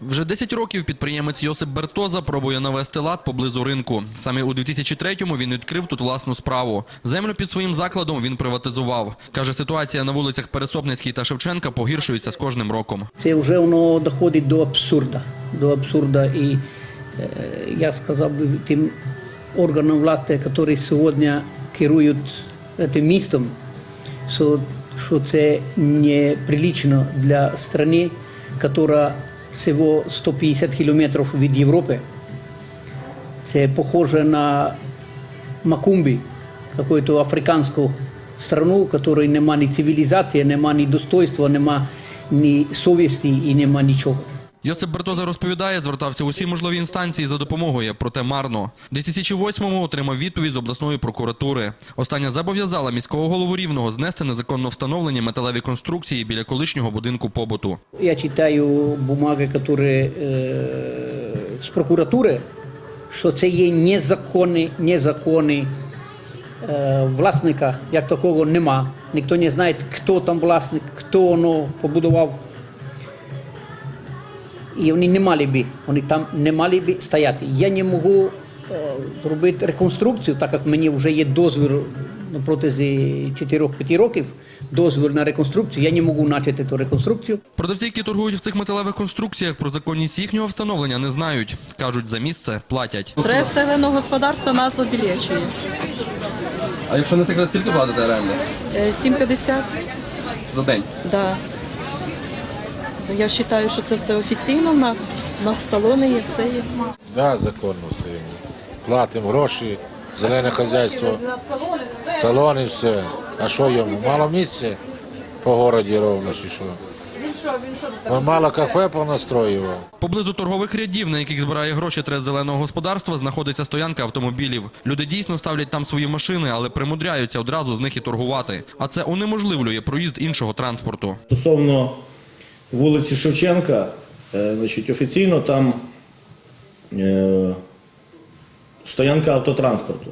Вже 10 років підприємець Йосип Бертоза пробує навести лад поблизу ринку. Саме у 2003-му він відкрив тут власну справу. Землю під своїм закладом він приватизував. Каже, ситуація на вулицях Пересопницькій та Шевченка погіршується з кожним роком. Це вже воно доходить до абсурда. До абсурда. І е, я сказав би тим органам влади, які сьогодні керують цим містом, що, це неприлично для країни, яка всього 150 кілометрів від Європи. Це похоже на Макумбі, какую-то африканську страну, в якої немає ні цивілізації, немає ні достоинства, немає ні совісті і немає нічого. Йосип Бертоза розповідає, звертався у всі можливі інстанції за допомогою, проте марно. У 2008-му отримав відповідь з обласної прокуратури. Остання зобов'язала міського голову Рівного знести незаконно встановлені металеві конструкції біля колишнього будинку побуту. Я читаю бумаги, які е, з прокуратури, що це є незаконні, незаконні е, власника, як такого нема. Ніхто не знає, хто там власник, хто воно побудував. І вони не мали би, вони там не мали би стояти. Я не можу е, зробити реконструкцію, так як мені вже є дозвіл на протязі 4-5 років, дозвіл на реконструкцію, я не можу почати ту реконструкцію. Продавці, які торгують в цих металевих конструкціях, про законність їхнього встановлення не знають. Кажуть, за місце платять. Трест селеного господарства нас обілечує. А якщо не секрет, скільки платите оренди? Е, 7,50, За день? да. Я вважаю, що це все офіційно в нас. У нас сталони є, все є. Да, законно стоїмо. Платимо гроші, зелене хазяйство, талони, все. А що йому? Мало місця по городі ровно чи що? Ми мало кафе понастроював. Поблизу торгових рядів, на яких збирає гроші трест зеленого господарства, знаходиться стоянка автомобілів. Люди дійсно ставлять там свої машини, але примудряються одразу з них і торгувати. А це унеможливлює проїзд іншого транспорту. Стосовно вулиці Шевченка, е, значить, офіційно там е, стоянка автотранспорту.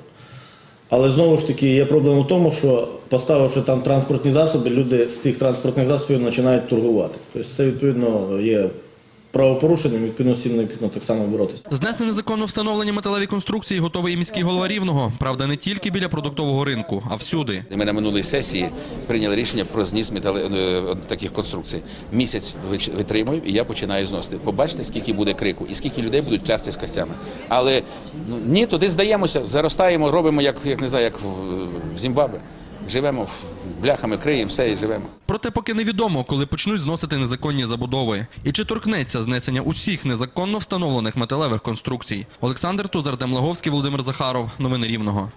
Але знову ж таки є проблема в тому, що поставивши там транспортні засоби, люди з тих транспортних засобів починають торгувати. Тобто це відповідно є правопорушенням, відповідно всім необхідно так само боротися. Знести незаконно встановлені металеві конструкції готовий і міський голова Рівного. Правда, не тільки біля продуктового ринку, а всюди. Ми на минулій сесії прийняли рішення про зніс метали е, таких конструкцій. Місяць вич- витримую, і я починаю зносити. Побачите, скільки буде крику і скільки людей будуть клясти з костями. Але ну, ні, туди здаємося, заростаємо, робимо як, як не знаю, як в, в Зімбабве. Живемо бляхами, криємо все і живемо. Проте поки невідомо, коли почнуть зносити незаконні забудови. І чи торкнеться знесення усіх незаконно встановлених металевих конструкцій. Олександр Тузар, Артем Володимир Захаров. Новини Рівного.